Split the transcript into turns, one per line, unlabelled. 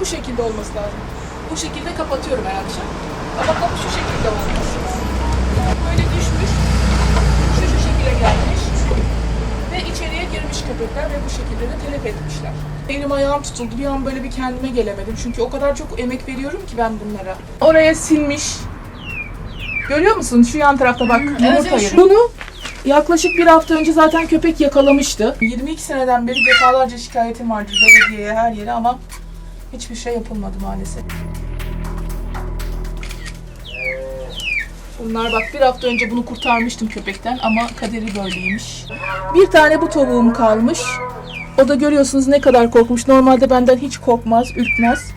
bu şekilde olması lazım. Bu şekilde kapatıyorum her akşam. Ama kapı şu şekilde olmuş. Böyle düşmüş. Şu şu şekilde gelmiş. Ve içeriye girmiş köpekler ve bu şekilde de telef etmişler. Elim ayağım tutuldu. Bir an böyle bir kendime gelemedim. Çünkü o kadar çok emek veriyorum ki ben bunlara. Oraya silmiş. Görüyor musun? Şu yan tarafta bak. yumurtayı.
şu-
Bunu yaklaşık bir hafta önce zaten köpek yakalamıştı. 22 seneden beri defalarca şikayetim vardır belediyeye her yere ama hiçbir şey yapılmadı maalesef. Bunlar bak bir hafta önce bunu kurtarmıştım köpekten ama kaderi böyleymiş. Bir tane bu tavuğum kalmış. O da görüyorsunuz ne kadar korkmuş. Normalde benden hiç korkmaz, ürkmez.